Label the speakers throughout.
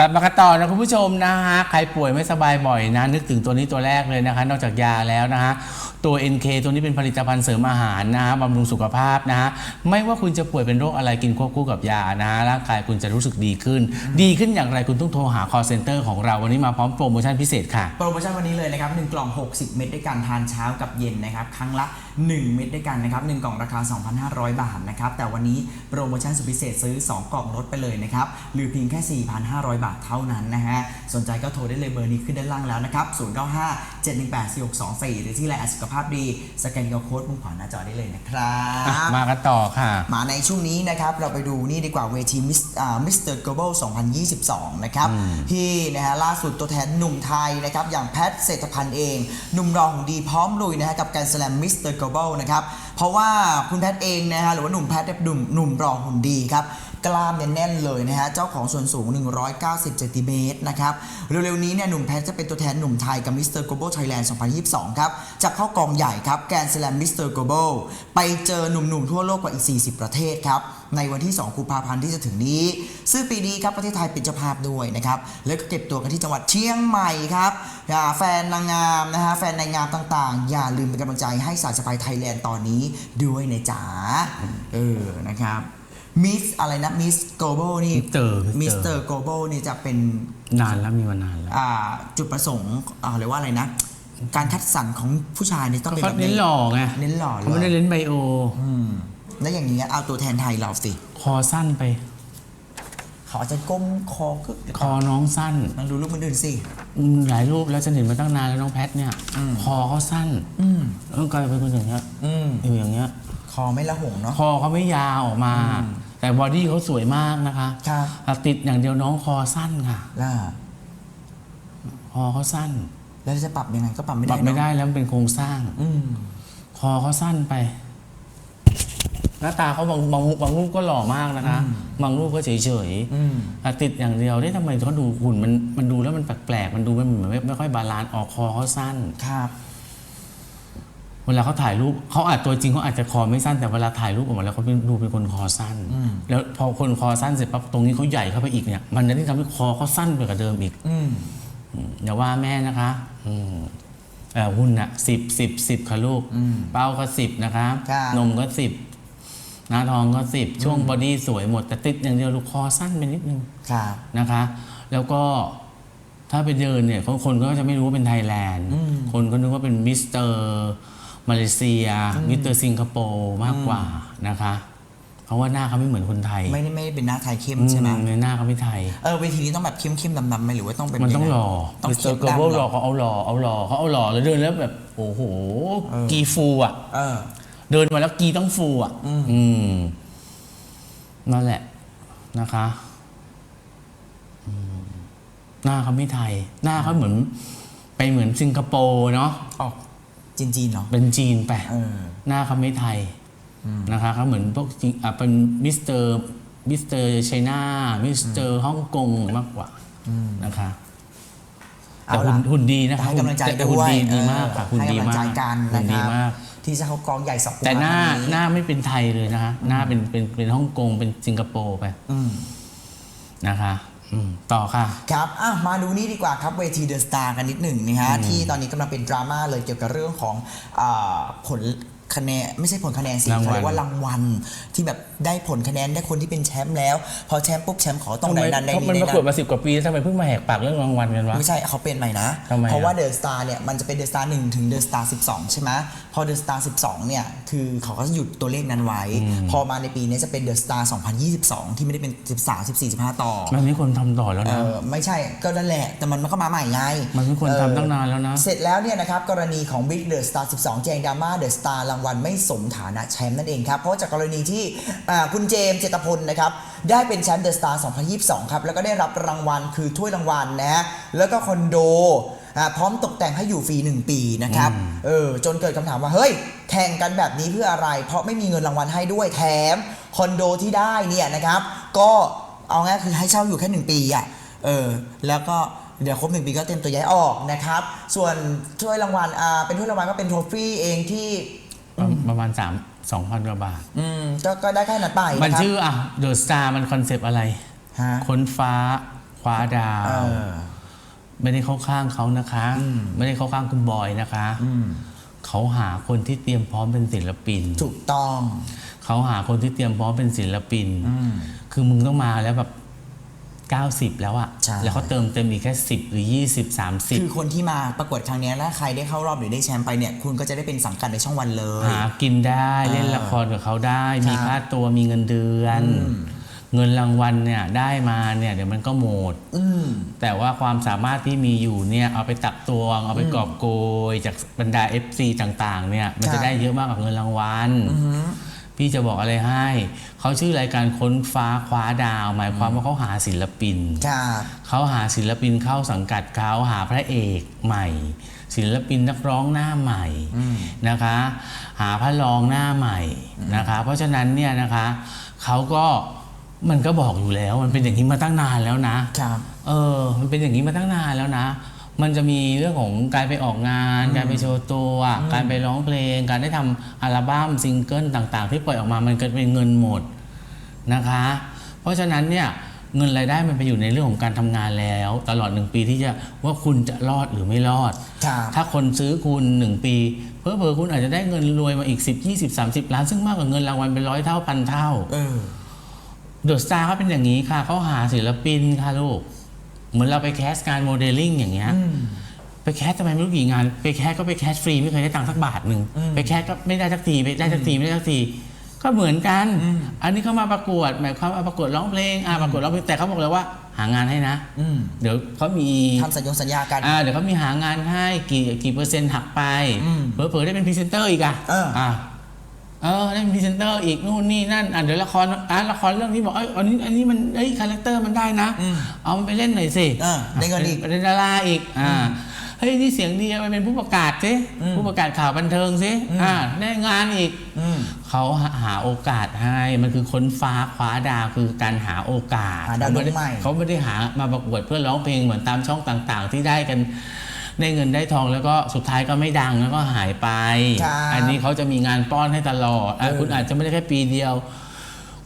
Speaker 1: กลับมากันต่อนะคุณผู้ชมนะฮะใครป่วยไม่สบายบ่อยนะ นึกถึงตัวนี้ตัวแรกเลยนะคะ นอกจากยาแล้วนะฮะ ตัว NK ตัวนี้เป็นผลิตภัณฑ์เสริมอาหารนะฮะบำรุงสุขภาพนะฮะไม่ว่าคุณจะป่วยเป็นโรคอะไรกินควบคู่กับยานะฮะร่างกายคุณจะรู้สึกดีขึ้น ดีขึ้นอย่างไรคุณต้องโทรหา call center ของเราวันนี้มาพร้อมโปรโมชั่นพิเศษค่ะ
Speaker 2: โปรโมชั่นวันนี้เลยนะครับ1กล่อง 60 เม็ดด้วยกันทานเช้ากับเย็นนะครับครั้งละ 1 เม็ดด้วยกันนะครับ1กล่องราคา 2,500 บาทนะครับแต่วันนี้โปรโมชั่นสุดพิเศษซื้อ 2 กล่องลดไปเลยนะครับหรือเพียงแค่ 4,500 บาทเท่านั้นนะฮะสนใจก็โทรได้เลยเบอร์นี้ขึ้นด้านล่างแล้วนะครับ095 718 4624 หรือที่ไลน์อดสุขภาพดี สแกนเคอร์โค้ดมุมขวาหน้าจอได้เลยนะครับ
Speaker 1: อะมากันต่อค่ะ
Speaker 2: มาในช่วงนี้นะครับ เราไปดูนี่ดีกว่าเวทีมิสมิสเตอร์กลบอล2022 นะครับ ที่นะฮะล่าสุดตัวแทนหนุ่มไทยนะครับ อย่างแพทเศรษฐพันธ์เอง หนุ่มรองของดีพร้อมลุยนะฮะกับการสแลมมิสเตอร์กลบอลนะครับ เพราะว่าคุณแพทเองนะฮะหรือว่าหนุ่มแพทเนี่ยหนุ่มหนุ่มรองหุ่นดีครับ กล้ามเนี่ยแน่นเลยนะฮะ เจ้าของส่วนสูง 190เซนติเมตรนะครับ เร็วๆนี้เนี่ยหนุ่มแพทจะเป็นตัวแทนหนุ่มไทยกับมิสเตอร์ Global Thailand 2022 ครับ จะเข้ากองใหญ่ครับแกรนด์สแลมมิสเตอร์ Global ไปเจอหนุ่มๆทั่วโลกกว่าอีก 40 ประเทศครับ ในวันที่ 2 กุมภาพันธ์ที่จะถึงนี้ ซึ่งปีนี้ครับประเทศไทยเป็นเจ้าภาพด้วยนะครับ แล้วก็เก็บตัวกันที่จังหวัดเชียงใหม่ครับแฟนนางงามนะฮะแฟนนางงามต่างๆ อย่าลืมเป็นกำลังใจให้สายสะพายไทยแลนด์ตอนนี้ด้วยนะจ๊ะเออนะครับ มิสอะไรนะมิสโกลบอลนี่
Speaker 1: Mr.
Speaker 2: มิสเตอร์โกลบอลนี่จะเป็น
Speaker 1: นานแล้วมีมานานแล้ว
Speaker 2: อ่าจุดประสงค์อ่าเรียกว่าอะไรนะ การคัดสรรของผู้ชายนี่ต้องเป็น
Speaker 1: เขา
Speaker 2: แบบ
Speaker 1: เน้นหล่อไง
Speaker 2: เน้นหล่อ
Speaker 1: เขาไม่ได้เน้นไบโอ
Speaker 2: อืมแล้วอย่างนี้เอาตัวแทนไทยเราสิ
Speaker 1: คอสั้นไป
Speaker 2: เขาอาจจะก้มคอก็
Speaker 1: คอน้องสั้น
Speaker 2: ลองดูรูปมันอื่นสิ
Speaker 1: อืมหลายรูปแล้วฉันเห็นมาตั้งนานแล้วน้องแพทเนี่ย
Speaker 2: อืม
Speaker 1: คอเขาสั้น
Speaker 2: อืม
Speaker 1: แล้วกลายเป็นคนอย่างเงี้ย
Speaker 2: อืม
Speaker 1: อยู่อย่างเงี้ย
Speaker 2: คอไม่ละหงเนาะ
Speaker 1: คอเขาไม่ยาวออกมา แต่บอดี้เขาสวยมากนะคะ
Speaker 2: ครับ
Speaker 1: แต่ติดอย่างเดียวน้องคอสั้นค่ะ
Speaker 2: ล่ะ
Speaker 1: คอเขาสั้น
Speaker 2: แล้วจะปรับยังไงก็ปรับไม่
Speaker 1: ป
Speaker 2: ได้
Speaker 1: รับไม่
Speaker 2: เนอะ
Speaker 1: ได้แล้วมันเป็นโครงสร้าง
Speaker 2: อืม
Speaker 1: คอเขาสั้นไป หน้าตาเขาบางบางบางรูปก็หล่อมากนะคะ บางรูปก็เฉยเฉยๆ
Speaker 2: อืม
Speaker 1: แต่ติดอย่างเดียวได้ทำไมเขาดูหุ่นมันมันดูแล้วมันแปลกๆมันดูมันเหมือนไม่ไม่ค่อยบาลานซ์ออกคอเขาสั้น
Speaker 2: ครับ
Speaker 1: เวลาเขาถ่ายรูปเขาอาจตัวจริงเขาอาจจะคอไม่สั้นแต่เวลาถ่ายรูปออกมาแล้วเขาเป็นดูเป็นคนคอสั้น
Speaker 2: อืม
Speaker 1: แล้วพอคนคอสั้นเสร็จปั๊บตรงนี้เขาใหญ่เข้าไปอีกเนี่ยมันจะยิ่งทำให้คอเขาสั้นไปกว่าเดิมอีก
Speaker 2: อืม
Speaker 1: อืมอย่าว่าแม่นะคะอืมเอ่อหุ้นอะสิบสิบสิบค่ะลูก
Speaker 2: อืม
Speaker 1: เป้าก็สิบนะคะ
Speaker 2: ครับ
Speaker 1: นมก็สิบหน้าท้องก็สิบช่วงบอดี้สวยหมดแต่ติดอย่างเดียวลูกคอสั้นไปนิดนึง
Speaker 2: ครับ
Speaker 1: นะคะ แล้วก็ถ้าไปเดินเนี่ยคนก็จะไม่รู้ว่าเป็นไทยแลนด์
Speaker 2: อืม
Speaker 1: คนก็นึกว่าเป็นมิสเตอร์ มาเลเซียมิสเตอร์สิงคโปร์มากกว่านะคะ เพราะว่าหน้าเขาไม่เหมือนคนไทย
Speaker 2: ไม่ได้ไม่ได้เป็นหน้าไทยเข้มใช่ไหม
Speaker 1: อืในหน้าเขาไม่ไทย
Speaker 2: เออเวทีนี้ต้องแบบเข้มเข้มๆดำๆไหมหรือว่าต้องเป็น
Speaker 1: มันต้อง
Speaker 2: ยัไห
Speaker 1: ล่อ
Speaker 2: ต้อง
Speaker 1: มิสเตอ
Speaker 2: เข้ม
Speaker 1: ร์เกอร์
Speaker 2: ดำ
Speaker 1: เบิล
Speaker 2: เห
Speaker 1: ห
Speaker 2: ร
Speaker 1: ล่อ
Speaker 2: อ
Speaker 1: เขาเอาหล่อเอาหล่อเขาเอาหล่อแล้วเดินแล้วแบบโอ้โห
Speaker 2: เออ
Speaker 1: กีฟูอะ
Speaker 2: เออ
Speaker 1: เดินมาแล้วกีต้องฟูอะ
Speaker 2: อืม
Speaker 1: อืมนั่นแหละนะคะอืมหน้าเขาไม่ไทย หน้าเขาเหมือน ไปเหมือนสิงคโปร์เนาะ
Speaker 2: ออก จีนจีนๆเนาะ
Speaker 1: เป็นจีนไป
Speaker 2: เออ
Speaker 1: หน้าเขาไม่ไทยนะคะเขาเหมือนพวกจีอะเป็นมิสเตอร์มิสเตอร์ไชน่ามิสเตอร์ฮ่องกงมากกว่านะคะแต่
Speaker 2: เอา
Speaker 1: หุ่
Speaker 2: ล่ะ
Speaker 1: นหุ่นดีนะคะ
Speaker 2: ให้กำลังใจ
Speaker 1: แต่
Speaker 2: ด้
Speaker 1: หุ่น
Speaker 2: วย
Speaker 1: ดีดีมากค่ะ
Speaker 2: เออ
Speaker 1: หุ่น
Speaker 2: ให้
Speaker 1: ดี
Speaker 2: กำลัง
Speaker 1: มา
Speaker 2: ใจ
Speaker 1: ก
Speaker 2: กัน
Speaker 1: หุ่
Speaker 2: นะ
Speaker 1: น
Speaker 2: ค
Speaker 1: ดี
Speaker 2: รับ
Speaker 1: มาก
Speaker 2: ที่จะเขากองใหญ่สอง
Speaker 1: แต่หน้า
Speaker 2: กุมภพัธ์
Speaker 1: หน้าไม่เป็นไทยเลยนะคะหน้าเป็นเป็นเป็นฮ่องกงเป็นสิงคโปร์ไป
Speaker 2: อืม
Speaker 1: นะคะ อืมต่อค่ะ
Speaker 2: ครับอะมาดูนี่ดีกว่าครับเวทีเดอะสตาร์กันนิดหนึ่งนะฮะที่ตอนนี้กำลังเป็นดราม่าเลยเกี่ยวกับเรื่องของอาผล คะแนนไม่ใช่ผลคะแนนสิ
Speaker 1: รางวัล
Speaker 2: เขาเรียกว่ารางวัลที่แบบได้ผลคะแนนได้คนที่เป็นแชมป์แล้ว พอแชมป์ปุ๊บแชมป์ขอต้องได้นั้นได้
Speaker 1: เพราะ
Speaker 2: นี้
Speaker 1: มัน
Speaker 2: ได้
Speaker 1: ประ
Speaker 2: นั้
Speaker 1: กวด
Speaker 2: น
Speaker 1: มาสิบกว่าปีแล้วทำไมเพิ่งมาแหกปากเรื่องรางวัลกันวะ
Speaker 2: ไม่ใช่เขาเป็นใหม่นะ
Speaker 1: ทำไมอะ
Speaker 2: เพราะว่าเดอะสตาร์เนี่ยมันจะเป็นเดอะสตาร์หนึ่งถึงเดอะสตาร์สิบสองใช่ไหมพอเดอะสตาร์สิบสองเนี่ยคือเขาก็จะหยุดตัวเลขนั้นไว้ พอมาในปีนี้จะเป็นเดอะสตาร์สองพันยี่สิบสองที่ไม่ได้เป็นสิบสามสิบสี่สิบห้าต่อ
Speaker 1: มันไม่ควรทำต่อแล้ว
Speaker 2: เอ
Speaker 1: นะ
Speaker 2: อไม่ใช่ก็นั่นแหละ แต่มันก็มาใหม่ไง
Speaker 1: มันไม่ควร
Speaker 2: เออ
Speaker 1: ทำตั้งนานแล้วนะ
Speaker 2: เสร็จแล้วเนี่ยนะครับกรณีของ Big The Star 12 แจงดราม่า The Star รางวัลไม่สมฐานะแชมป์นั่นเองครับ เพราะจากกรณีที่อ่าคุณเจมส์เจตพลนะครับได้เป็นแชมป์ The Star 2022 ครับ แล้วก็ได้รับรางวัลคือถ้วยรางวัลนะฮะแล้วก็คอนโดอ่าพร้อมตกแต่งให้อยู่ฟรี 1 ปีนะครับเออจนเกิดคำถามว่า เฮ้ย แข่งกันแบบนี้เพื่ออะไร เพราะไม่มีเงินรางวัลให้ด้วยแถมคอนโดที่ได้เนี่ยนะครับ ก็เอาง่ายคือให้เช่าอยู่แค่หนึ่งปีอะเออแล้วก็เดี๋ยวครบหนึ่งปีก็เต็มตัวย้ายออกนะครับ ส่วนถ้วยรางวัลอ่าเป็นถ้วยรางวัลก็เป็นโทฟี่เองที่
Speaker 1: ประมาณสามสองพันกว่าบาท
Speaker 2: อืมก็ก็ได้แค่นั้นไป
Speaker 1: มัน
Speaker 2: นะครับ
Speaker 1: ชื่ออะเดอะสตาร์มันคอนเซปต์อะไร
Speaker 2: ฮะ
Speaker 1: ค้นฟ้าคว้าดาว
Speaker 2: เออ
Speaker 1: ไม่ได้เข้าข้างเขานะคะ
Speaker 2: อืม
Speaker 1: ไม่ได้เข้าข้างคุณบอยนะคะ
Speaker 2: อืม
Speaker 1: เขาหาคนที่เตรียมพร้อมเป็นศิลปิน
Speaker 2: ถูกต้อง
Speaker 1: เขาหาคนที่เตรียมพร้อมเป็นศิลปิน
Speaker 2: อืม
Speaker 1: คือมึงต้องมาแล้วแบบ 90 แล้วอะ
Speaker 2: ใช่
Speaker 1: แล้วเขาเติมเต็มอีกแค่ 10 หรือ 20 30
Speaker 2: คือคนที่มาประกวดครั้งเนี้ยแล้วใครได้เข้ารอบหรือได้แชมป์ไปเนี่ยคุณก็จะได้เป็นสังกัดในช่องวันเลย
Speaker 1: หากินได้
Speaker 2: อ่า
Speaker 1: เล่นละครกับเขาได้ มี
Speaker 2: ครับ
Speaker 1: ค่าตัวมีเงินเดือน
Speaker 2: อืม
Speaker 1: เงินรางวัลเนี่ยได้มาเนี่ยเดี๋ยวมันก็หมด
Speaker 2: อืม
Speaker 1: แต่ว่าความสามารถที่มีอยู่เนี่ยเอาไปตักตวง เอาไปกอบโกย จากบรรดา FC ต่างๆเนี่ยมัน
Speaker 2: ครั
Speaker 1: จะ
Speaker 2: บ
Speaker 1: ได้เยอะมากกว่าเงินรางวัล
Speaker 2: อือหือ
Speaker 1: พี่จะบอกอะไรให้ เขาชื่อรายการค้นฟ้าคว้าดาว หมายความว่าเขาหาศิลปิน
Speaker 2: ครับ
Speaker 1: เขาหาศิลปินเข้าสังกัดเขาหาพระเอกใหม่ ศิลปินนักร้องหน้าใหม่
Speaker 2: อืม
Speaker 1: นะคะ หาพระรองหน้าใหม่นะคะ เพราะฉะนั้นเนี่ยนะคะเขาก็มันก็บอกอยู่แล้ว มันเป็นอย่างนี้มาตั้งนานแล้วนะ
Speaker 2: ครับ
Speaker 1: เออ มันเป็นอย่างนี้มาตั้งนานแล้วนะ มันจะมีเรื่องของการไปออกงาน การไปโชว์ตัว การไปร้องเพลง การได้ทำอัลบั้มซิงเกิลต่าง ๆ ที่ปล่อยออกมามันก็เป็นเงินหมดนะคะ เพราะฉะนั้นเนี่ยเงินรายได้มันไปอยู่ในเรื่องของการทำงานแล้ว ตลอดหนึ่งปีที่จะว่าคุณจะรอดหรือไม่รอด
Speaker 2: ครับ
Speaker 1: ถ้าคนซื้อคุณหนึ่งปีเพอเพอๆคุณอาจจะได้เงินรวยมาอีก 10 20 30 ล้าน ซึ่งมากกว่าเงินรางวัลเป็นร้อยเท่าพันเท่า
Speaker 2: เออ
Speaker 1: เดอะสตาร์เขาเป็นอย่างนี้ค่ะเขาหาศิลปินค่ะลูก เหมือนเราไปแคสต์งานโมเดลลิ่งอย่างเงี้ย
Speaker 2: อืม
Speaker 1: ไปแคสต์ทำไมไม่รู้กี่งาน ไปแคสต์ก็ไปแคสต์ฟรีไม่เคยได้ตังค์สักบาทหนึ่ง
Speaker 2: อืม
Speaker 1: ไปแคสต์ก็ไม่ได้สักทีไปได้สักทีไม่ได้สักทีก็เหมือนกัน
Speaker 2: อืม
Speaker 1: อันนี้เขามาประกวดหมายความว่าประกวดร้องเพลงอ่าประกวดร้องเพลงแต่เขาบอกเลยว่าหางานให้นะ
Speaker 2: อืม
Speaker 1: เดี๋ยวเขามี
Speaker 2: ทำสัญญงสัญญากัน
Speaker 1: อ่าเดี๋ยวเขามีหางานให้กี่กี่เปอร์เซ็นต์หักไป
Speaker 2: อืม
Speaker 1: เผลอๆได้เป็นพรีเซนเตอร์อีกอะ
Speaker 2: เอออ่่า
Speaker 1: เออได้เป็นพรีเซนเตอร์อีกนู่นนี่นั่นอะเดี๋ยวละครอะละครเรื่องนี้บอกเอ้ยอันนี้อันนี้มันเอ้ยคาแรคเตอร์มันได้นะ
Speaker 2: อืม
Speaker 1: เอามันไปเล่นหน่อยสิ
Speaker 2: เออได้เงินอีก
Speaker 1: เป็นเป็นดาราอีกอ่าเฮ้ยนี่เสียงดีเอาไปเป็นผู้ประกาศสิ
Speaker 2: อืม
Speaker 1: ผู้ประกาศข่าวบันเทิงสิ
Speaker 2: อืม
Speaker 1: อ่าได้งานอีก
Speaker 2: อืม
Speaker 1: เขาหาหาโอกาสให้มันคือค้นฟ้าคว้าดาวคือการหาโอกาส
Speaker 2: หาดาวดวงใหม่
Speaker 1: เขาไม่ได้หามาประกวดเพื่อร้องเพลงเหมือนตามช่องต่าง ๆ ที่ได้กัน ได้เงินได้ทองแล้วก็สุดท้ายก็ไม่ดังแล้วก็หายไป
Speaker 2: ครับ
Speaker 1: อันนี้เขาจะมีงานป้อนให้ตลอดอะ
Speaker 2: เออ
Speaker 1: คุณอาจจะไม่ได้แค่ปีเดียว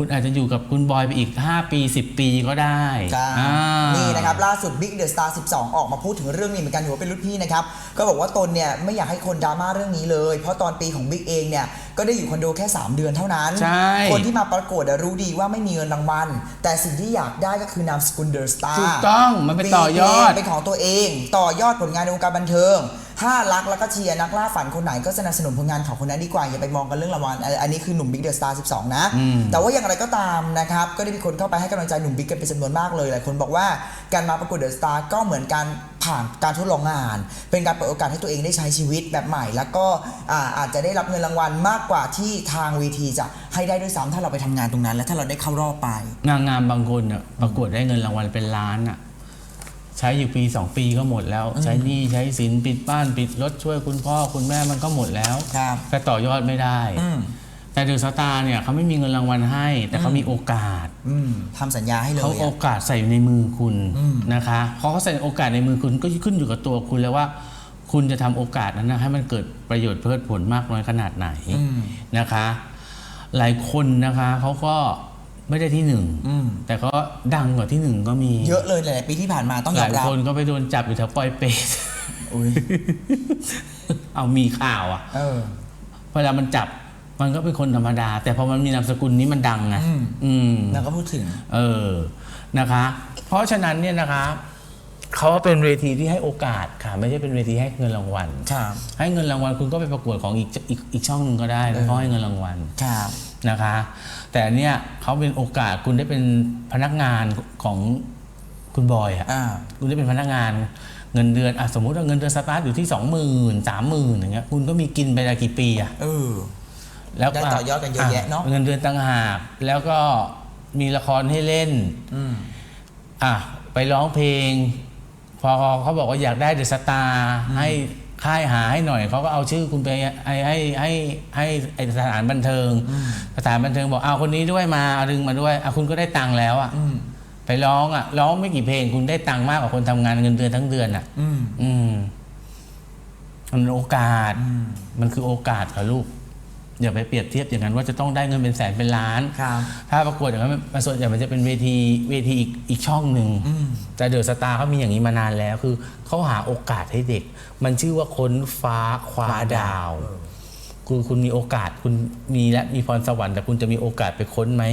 Speaker 1: คุณอาจจะอยู่กับคุณบอยไปอีก 5 ปี 10 ปีก็ได้
Speaker 2: ครับ
Speaker 1: อ่า
Speaker 2: นี่นะครับ ล่าสุด Big The Star 12 ออกมาพูดถึงเรื่องนี้เหมือนกันถือว่าเป็นรุ่นพี่นะครับ ก็บอกว่าตนเนี่ยไม่อยากให้คนดราม่าเรื่องนี้เลย เพราะตอนปีของ Big เองเนี่ย ก็ได้อยู่คอนโดแค่ 3 เดือนเท่านั้น
Speaker 1: ใช่
Speaker 2: คนที่มาประกวดอะรู้ดีว่าไม่มีเงินรางวัล แต่สิ่งที่อยากได้ก็คือนามสกุล The Star
Speaker 1: ถูกต้องมันไปต่อยอด
Speaker 2: เป็นของตัวเอง ต่อยอดผลงานในวงการบันเทิง ถ้ารักแล้วก็เชียร์นักล่าฝันคนไหนก็สนับสนุนผลงานของคนนั้นดีกว่า อย่าไปมองกันเรื่องรางวัลอันอันนี้คือหนุ่มบิ๊กเดอะสตาร์12 นะ
Speaker 1: อืม
Speaker 2: แต่ว่าอย่างไรก็ตามนะครับ ก็ได้มีคนเข้าไปให้กำลังใจหนุ่มบิ๊กกันเป็นจำนวนมากเลยหลายคนบอกว่าการมาประกวดเดอะสตาร์ก็เหมือนการผ่านการทดลองงาน เป็นการเปิดโอกาสให้ตัวเองได้ใช้ชีวิตแบบใหม่ แล้วก็อ่าอาจจะได้รับเงินรางวัลมากกว่าที่ทางเวทีจะให้ได้ด้วยซ้ำถ้าเราไปทำงานตรงนั้น และถ้าเราได้เข้ารอบไป
Speaker 1: นางงามบางคนเนี่ยประกวดได้เงินรางวัลเป็นล้านอะ ใช้อยู่ปีสองปีก็หมดแล้ว ใช้หนี้ใช้สินปิดบ้านปิดรถช่วยคุณพ่อคุณแม่มันก็หมดแล้ว
Speaker 2: ครับ
Speaker 1: แต่ต่อยอดไม่ได้
Speaker 2: อืม
Speaker 1: แต่เดอะสตาร์เนี่ยเขาไม่มีเงินรางวัลให้ แต่เขามีโอกาส
Speaker 2: อืมทำสัญญาให้เลย
Speaker 1: เขาโอ
Speaker 2: อะ
Speaker 1: กาสใส่อยู่ในมือคุณ
Speaker 2: อืม
Speaker 1: นะคะพอเขาใส่โอกาสในมือคุณก็ขึ้นอยู่กับตัวคุณแล้วว่าคุณจะทำโอกาสนั้นนะให้มันเกิดประโยชน์เพิ่มผลมากน้อยขนาดไหน
Speaker 2: อืม
Speaker 1: นะคะ หลายคนนะคะเขาก็ ไม่ได้ที่หนึ่ง
Speaker 2: อืม
Speaker 1: แต่ก็ดังกว่าที่หนึ่งก็มี
Speaker 2: เยอะเลยหลายๆปีที่ผ่านมาต้อง
Speaker 1: ห
Speaker 2: ยอ
Speaker 1: ลามย
Speaker 2: รับ
Speaker 1: คนก็ไปโดนจับอยู่แถวปอยเปรต
Speaker 2: อุ้ย
Speaker 1: เอามีข่าวอะ
Speaker 2: เออ
Speaker 1: เวลามันจับมันก็เป็นคนธรรมดา แต่พอมันมีนามสกุลนี้มันดังไง
Speaker 2: อืม
Speaker 1: อืม
Speaker 2: แล้วก็พูดถึง
Speaker 1: เออ นะคะ เพราะฉะนั้นเนี่ยนะคะเขาเป็นเวทีที่ให้โอกาสค่ะ ไม่ใช่เป็นเวทีให้เงินรางวัล
Speaker 2: ครับ
Speaker 1: ให้เงินรางวัลคุณก็ไปประกวดของอีกอีกอีกช่องหนึ่งก็ได้แล้วเขาให้เงินรางวัล
Speaker 2: ครับ
Speaker 1: นะคะ แต่อันเนี่ยเขาเป็นโอกาสคุณได้เป็นพนักงานของคุณบอยอะ
Speaker 2: อ่า
Speaker 1: คุณได้เป็นพนักงานเงินเดือนอะสมมุติว่าเงินเดือนสตาร์ทอยู่ที่สองหมื่นสามหมื่นอย่างเงี้ยคุณก็มีกินไปได้กี่ปีอะ
Speaker 2: เออ
Speaker 1: แล้ว
Speaker 2: ได้ต่อยอดกันเยอะแยะเนอะ
Speaker 1: เงินเดือนต่างหาก แล้วก็มีละครให้เล่น
Speaker 2: อืม
Speaker 1: อะ ไปร้องเพลง พอเขาบอกว่าอยากได้เดอะสตาร์ให้ ค่ายหาให้หน่อยเขาก็เอาชื่อคุณไปให้ให้ให้ให้ไอสถานบันเทิง สถานบันเทิงบอกเอาคนนี้ด้วยมาเอาดึงมาด้วยอะคุณก็ได้ตังค์แล้วอะ
Speaker 2: อืม
Speaker 1: ไปร้องอะร้องไม่กี่เพลงคุณได้ตังค์มากกว่าคนทำงานเงินเดือนทั้งเดือนอะ
Speaker 2: อืม
Speaker 1: อืมมันเป็นโอกาส
Speaker 2: อืม
Speaker 1: มันคือโอกาสค่ะลูก อย่าไปเปรียบเทียบอย่างนั้นว่าจะต้องได้เงินเป็นแสนเป็นล้าน
Speaker 2: ครับ
Speaker 1: ถ้าประกวดอย่างนั้นมันส่วนใหญ่มันจะเป็นเวทีเวทีอีกอีกช่องหนึ่งแต่เดอะสตาร์เขามีอย่างนี้มานานแล้วคือเขาหาโอกาสให้เด็ก มันชื่อว่าค้นฟ้าคว้าดาว คือคุณมีโอกาสคุณมีและมีพรสวรรค์แต่คุณจะมีโอกาสไปค้นไหม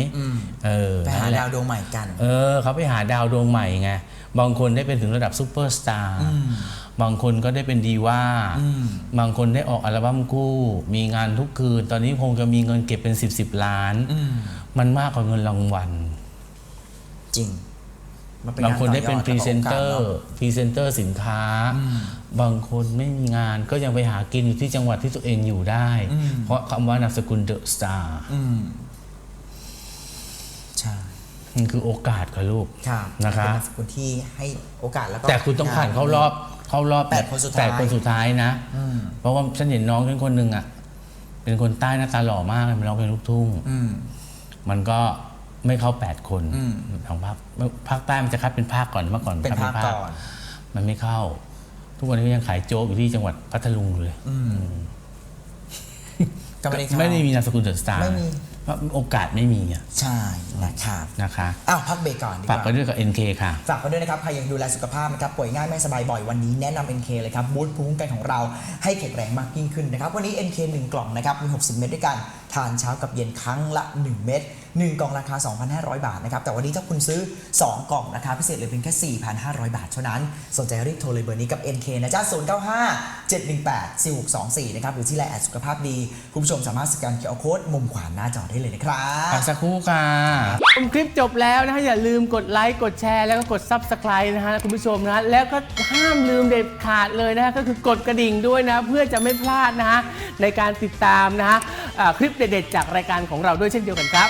Speaker 1: เออ
Speaker 2: ไปหา
Speaker 1: นั่นแหละ
Speaker 2: ดาวดวงใหม่กัน
Speaker 1: เออเขาไปหาดาวดวงใหม่ไงบางคนได้เป็นถึงระดับซูเปอร์สตาร์บางคนก็ได้เป็นดีว่าบางคนได้ออกอัลบั้มคู่มีงานทุกคืน ตอนนี้คงจะมีเงินเก็บเป็น 10บสล้านมันมากกว่าเงินรางวัล
Speaker 2: จริง มัเป็
Speaker 1: บางคนได้เป็น
Speaker 2: ก
Speaker 1: พรีเซนเตอร์
Speaker 2: โอกาส
Speaker 1: พรีเซนเตอร์สินค้า บางคนไม่มีงานก็ยังไปหากินอยู่ที่จังหวัดที่ตัวเองอยู่ได้ เพราะคำว่านามสกุลเดอะสตาร์
Speaker 2: เนอะอืมใช่
Speaker 1: มันคือโอกาสค่ะลูก
Speaker 2: ครับ
Speaker 1: นะคะ
Speaker 2: เป็นนามสกุลที่ให้โอกาสแล้วก็
Speaker 1: แต่คุณต้องผ่านเข้ารอบเข้ารอบ
Speaker 2: แปดคนสุดท้าย
Speaker 1: แปดคนสุดท้ายนะ
Speaker 2: อืม
Speaker 1: เพราะว่าฉันเห็นน้องฉันคนหนึ่งอะเป็นคนใต้หน้าตาหล่อมากเลยมันร้องเพลงลูกทุ่ง
Speaker 2: อืม
Speaker 1: มันก็ ไม่เข้า 8 คน
Speaker 2: อืม
Speaker 1: ของภาคภาคใต้มันจะคัดเป็นภาคก่อนเมื่อก่อน
Speaker 2: เป็น
Speaker 1: คัด
Speaker 2: ภาคก่อน
Speaker 1: มันไม่เข้า ทุกวันนี้ก็ยังขายโจ๊กอยู่ที่จังหวัดพัทลุงอยู่เลย
Speaker 2: ก็ไม่ได้เข้า
Speaker 1: ไม่ได้มีนามสกุลเดอะสตาร์
Speaker 2: ไม่มี
Speaker 1: เพราะโอกาสไม่มีอะ
Speaker 2: ใช่นะครับ
Speaker 1: นะคะ
Speaker 2: อ้าวพักเบรกก่อนดีก
Speaker 1: ฝาก
Speaker 2: ว่า
Speaker 1: ไปด้วยกับ NK ค่ะ
Speaker 2: ฝากไว้ด้วยนะครับใครยังดูแลสุขภาพนะครับป่วยง่ายไม่สบายบ่อยวันนี้แนะนำ NK เลยครับบูสต์ภูมิคุ้มกันของเราให้แข็งแรงมากยิ่งขึ้นนะครับ วันนี้ NK 1 กล่องนะครับมี 60 เม็ดด้วยกัน ทานเช้ากับเย็นครั้งละ 1 เม็ด 1 กล่องราคา 2,500 บาทนะครับ แต่วันนี้ถ้าคุณซื้อ 2 กล่องราคาพิเศษเหลยเพียงแค่ 4,500 บาทเท่านั้น สนใจรีบโทรเลยเบอร์นี้กับ NK นะจ๊ะ095 718 4624 นะครับ หรือที่ไลน์แอดสุขภาพดี คุณผู้ชมสามารถสแกน QR Code มุมขวาหน้าจอได้เลยนะครับ
Speaker 1: พักสักครู่ค่ะชมคลิปจบแล้วนะฮะอย่าลืมกดไลค์กดแชร์แล้วก็กด Subscribe นะฮะคุณผู้ชมนะฮะแล้วก็ห้ามลืมเด็ดขาดเลยนะฮะก็คือกดกระดิ่งด้วยนะ เพื่อจะไม่พลาดนะฮะในการติดตามนะฮะอ่าคลิปเด็ดๆจากรายการของเราด้วยเช่นเดียวกันครับ